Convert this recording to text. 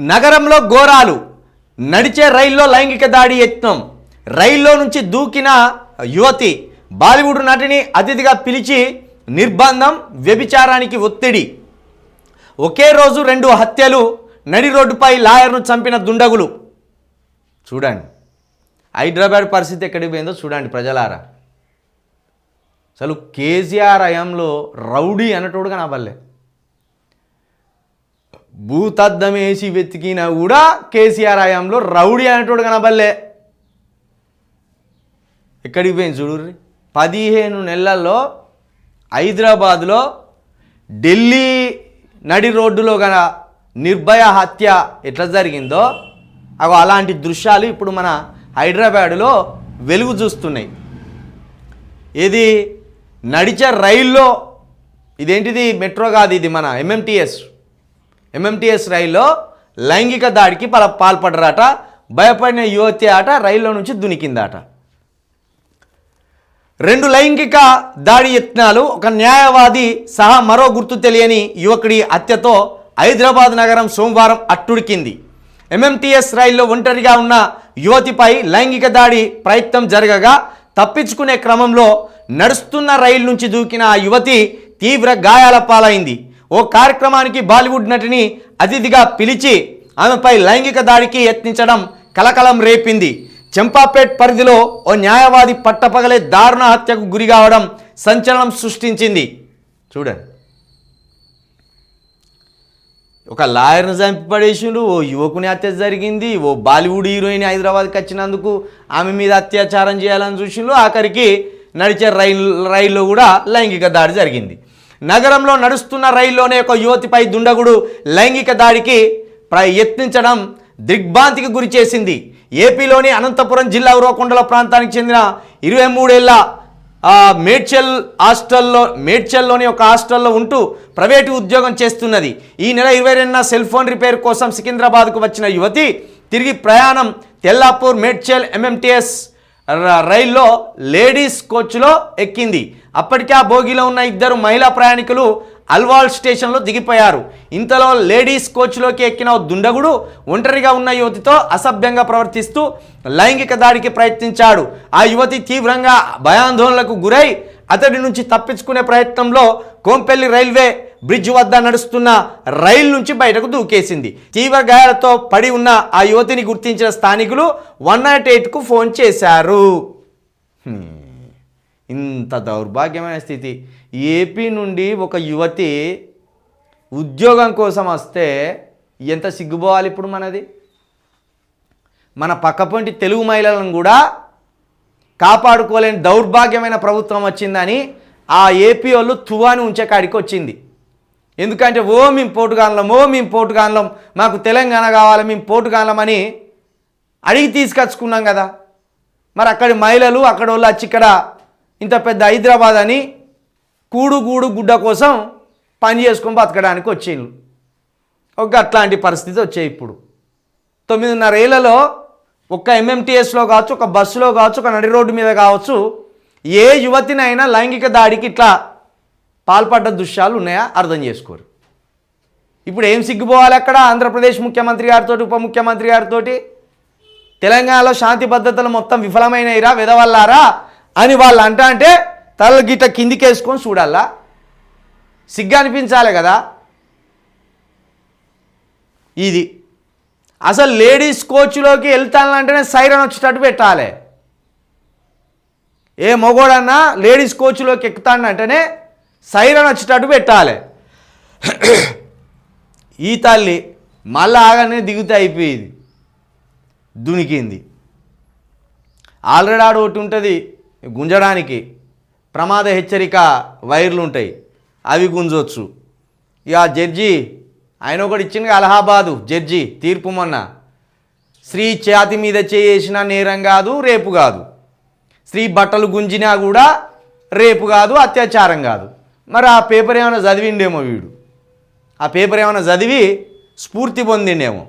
నగరంలో ఘోరాలు. నడిచే రైల్లో లైంగిక దాడి యత్నం. రైల్లో నుంచి దూకిన యువతి బాలీవుడ్ నటిని అతిథిగా పిలిచి నిర్బంధం వ్యభిచారానికి ఒత్తిడి. ఒకే రోజు రెండు హత్యలు నడి రోడ్డుపై లాయర్ను చంపిన దుండగులు. చూడండి. హైదరాబాద్ పరిస్థితి ఎక్కడికి పోయిందో చూడండి ప్రజలారా. అసలు కేసీఆర్ హయాంలో రౌడీ అన్నటోడు కనబల్లే భూతద్దం వేసి వెతికినా కూడా కేసీఆర్ హయాంలో రౌడీ అనేటోడు కనబల్లే ఎక్కడికి పోయింది చూడుర్రి పదిహేను నెలల్లో హైదరాబాద్లో ఢిల్లీ నడి రోడ్డులో గన నిర్భయ హత్య ఎట్లా జరిగిందో అగో అలాంటి దృశ్యాలు ఇప్పుడు మన హైదరాబాదులో వెలుగు చూస్తున్నాయి. ఇది నడిచే రైల్లో. ఇదేంటిది? మెట్రో కాదు ఇది మన ఎంఎంటీఎస్ ఎంఎంటీఎస్ రైల్లో లైంగిక దాడికి పల పాల్పడరాట భయపడిన యువతి ఆట రైల్లో నుంచి దునికిందాట. రెండు లైంగిక దాడి యత్నాలు ఒక న్యాయవాది సహా మరో గుర్తు తెలియని యువకుడి హత్యతో హైదరాబాద్ నగరం సోమవారం అట్టుడికింది. ఎంఎంటీఎస్ రైల్లో ఒంటరిగా ఉన్న యువతిపై లైంగిక దాడి ప్రయత్నం జరగగా తప్పించుకునే క్రమంలో నడుస్తున్న రైలు నుంచి దూకిన ఆ యువతి తీవ్ర గాయాల పాలైంది. ఓ కార్యక్రమానికి బాలీవుడ్ నటిని అతిథిగా పిలిచి ఆమెపై లైంగిక దాడికి యత్నించడం కలకలం రేపింది. చెంపాపేట్ పరిధిలో ఓ న్యాయవాది పట్టపగలే దారుణ హత్యకు గురి కావడం సంచలనం సృష్టించింది. చూడండి. ఒక లాయర్ను చంపి పడేసిండు ఓ యువకుని హత్య జరిగింది ఓ బాలీవుడ్ హీరోయిన్ హైదరాబాద్కి వచ్చినందుకు ఆమె మీద అత్యాచారం చేయాలని చూసిండు. ఆఖరికి నడిచే రైలు రైల్లో కూడా లైంగిక దాడి జరిగింది. నగరంలో నడుస్తున్న రైల్లోనే ఒక యువతిపై దుండగుడు లైంగిక దాడికి ప్రయత్నించడం దిగ్భ్రాంతికి గురి చేసింది. ఏపీలోని అనంతపురం జిల్లా ఉరవకొండల ప్రాంతానికి చెందిన ఇరవై మూడేళ్ళ మేడ్చల్ హాస్టల్లో మేడ్చల్లోని ఒక హాస్టల్లో ఉంటూ ప్రైవేటు ఉద్యోగం చేస్తున్నది. ఈ నెల ఇరవై రెండున సెల్ ఫోన్ రిపేర్ కోసం సికింద్రాబాద్కు వచ్చిన యువతి తిరిగి ప్రయాణం తెల్లాపూర్ మేడ్చల్ ఎంఎంటీఎస్ రైల్లో లేడీస్ కోచ్లో ఎక్కింది. అప్పటికే ఆ బోగిలో ఉన్న ఇద్దరు మహిళా ప్రయాణికులు అల్వాల్ స్టేషన్లో దిగిపోయారు. ఇంతలో లేడీస్ కోచ్లోకి ఎక్కిన దుండగుడు ఒంటరిగా ఉన్న యువతితో అసభ్యంగా ప్రవర్తిస్తూ లైంగిక దాడికి ప్రయత్నించాడు. ఆ యువతి తీవ్రంగా భయాందోళనలకు గురై అతడి నుంచి తప్పించుకునే ప్రయత్నంలో కోంపెల్లి రైల్వే బ్రిడ్జ్ వద్ద నడుస్తున్న రైలు నుంచి బయటకు దూకేసింది. తీవ్ర గాయాలతో పడి ఉన్న ఆ యువతిని గుర్తించిన స్థానికులు వన్ నాట్ ఎయిట్కు ఫోన్ చేశారు. ఇంత దౌర్భాగ్యమైన స్థితి. ఏపీ నుండి ఒక యువతి ఉద్యోగం కోసం వస్తే ఎంత సిగ్గుపోవాలి ఇప్పుడు మనది? మన పక్కపొంటి తెలుగు మహిళలను కూడా కాపాడుకోలేని దౌర్భాగ్యమైన ప్రభుత్వం వచ్చిందని ఆ ఏపీ వాళ్ళు తువాని ఉంచే కాడికి వచ్చింది. ఎందుకంటే ఓ మేము పోటుగాన్లం ఓ మేము పోటుగాన్లం మాకు తెలంగాణ కావాలి మేము పోటుగాన్లం అని అడిగి తీసుకొచ్చుకున్నాం కదా. మరి అక్కడి మహిళలు అక్కడ వాళ్ళు వచ్చి ఇక్కడ ఇంత పెద్ద హైదరాబాద్ అని కూడు గూడు గుడ్డ కోసం పని చేసుకొని బతకడానికి వచ్చిండ్రు. ఒక అట్లాంటి పరిస్థితి వచ్చాయి ఇప్పుడు. తొమ్మిదిన్నర ఏళ్ళలో ఒక్క ఎంఎంటీఎస్లో కావచ్చు ఒక బస్సులో కావచ్చు ఒక నడి రోడ్డు మీద కావచ్చు ఏ యువతినైనా లైంగిక దాడికి ఇట్లా పాల్పడ్డ దృశ్యాలు ఉన్నాయా? అర్థం చేసుకోరు. ఇప్పుడు ఏం సిగ్గుపోవాలి అక్కడ? ఆంధ్రప్రదేశ్ ముఖ్యమంత్రి గారితో ఉప ముఖ్యమంత్రి గారితో తెలంగాణలో శాంతి భద్రతలు మొత్తం విఫలమైనయిరా? విధవల్లారా అని వాళ్ళు అంటా అంటే తల గిట్ట కిందికేసుకొని చూడాలా? సిగ్గు అనిపించాలి కదా? ఇది. అసలు లేడీస్ కోచ్లోకి వెళ్తానంటేనే సైరన్ వచ్చేటట్టు పెట్టాలి. ఏ మొగోడన్నా లేడీస్ కోచ్లోకి ఎక్కుతానంటేనే సైరన్ వచ్చేటట్టు పెట్టాలి. ఈ తల్లి మళ్ళీ ఆగానే దిగుతే అయిపోయేది. దునికింది. ఆల్రెడీ ఆడ ఒకటి ఉంటుంది. గుంజడానికి ప్రమాద హెచ్చరిక వైర్లు ఉంటాయి. అవి గుంజవచ్చు ఇక జడ్జి ఆయన ఒకటి ఇచ్చింది అలహాబాదు జడ్జి తీర్పు మొన్న. స్త్రీ ఛాతి మీద చేసిన నేరం కాదు రేపు కాదు. స్త్రీ బట్టలు గుంజినా కూడా రేపు కాదు అత్యాచారం కాదు. మరి ఆ పేపర్ ఏమైనా చదివిండేమో వీడు. ఆ పేపర్ ఏమైనా చదివి స్ఫూర్తి పొందిండేమో.